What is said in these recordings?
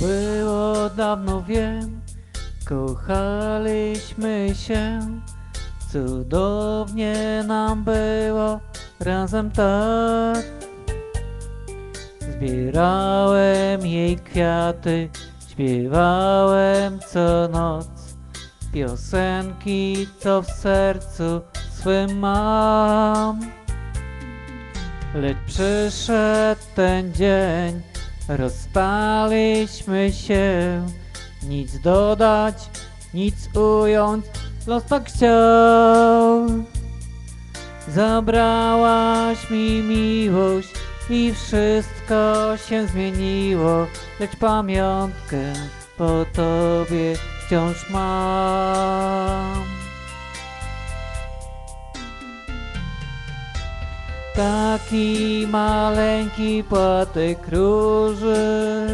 było dawno wiem, kochaliśmy się, cudownie nam było. Razem tak. Zbierałem jej kwiaty, śpiewałem co noc, piosenki, co w sercu swym mam. Lecz przyszedł ten dzień, rozstaliśmy się, nic dodać, nic ująć, los tak chciał. Zabrałaś mi miłość i wszystko się zmieniło, lecz pamiątkę po tobie wciąż mam. Taki maleńki płatek róży.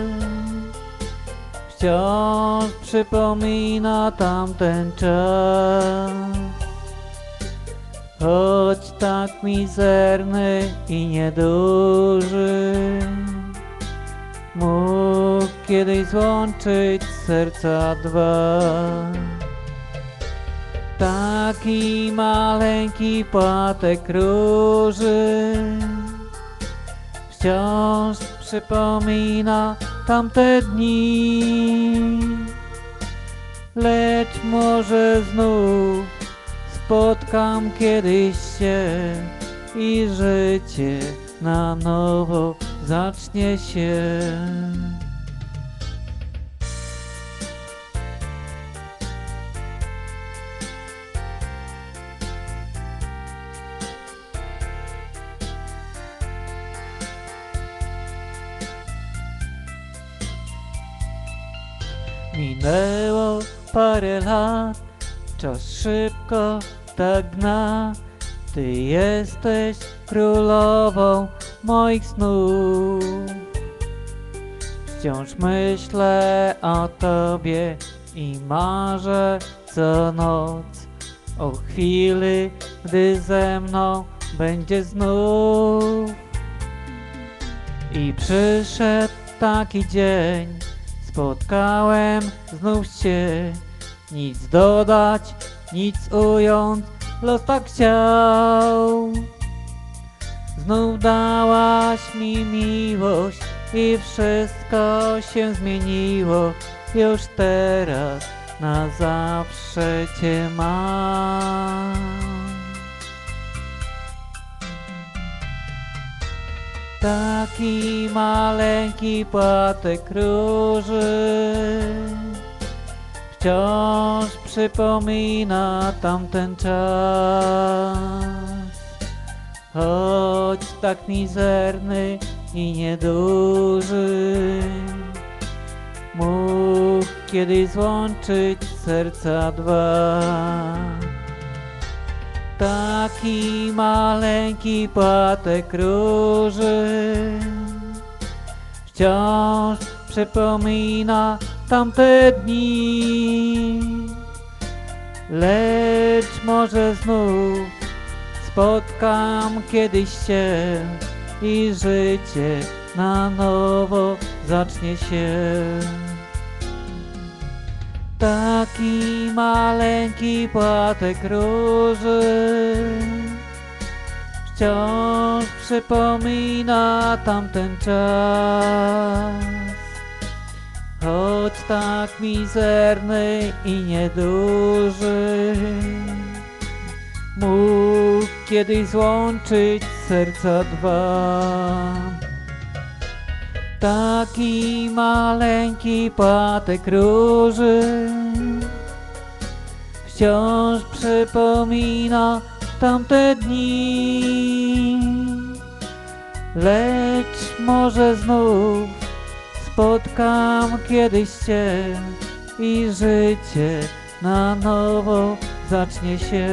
Wciąż przypomina tamten czas. Choć tak mizerny i nieduży Mógł kiedyś złączyć serca dwa Taki maleńki płatek róży Wciąż przypomina tamte dni. Lecz może znów spotkam kiedyś się I życie na nowo zacznie się Minęło parę lat, czas szybko tak gna. Ty jesteś królową moich snów. Wciąż myślę o tobie i marzę co noc o chwili, gdy ze mną będzie znów. I przyszedł taki dzień, spotkałem znów cię. Nic dodać, nic ująć, los tak chciał. Znów dałaś mi miłość i wszystko się zmieniło. Już teraz na zawsze cię mam. Taki maleńki płatek róży. Wciąż przypomina tamten czas. Choć tak mizerny i nieduży Mógł kiedyś złączyć serca dwa Taki maleńki płatek róży Wciąż przypomina tamte dni. Lecz może znów spotkam kiedyś się I życie na nowo zacznie się Taki maleńki płatek róży Wciąż przypomina tamten czas. Choć tak mizerny i nieduży Mógł kiedyś złączyć serca dwa. Taki maleńki płatek róży Wciąż przypomina tamte dni. Lecz może znów spotkam kiedyś cię I życie na nowo zacznie się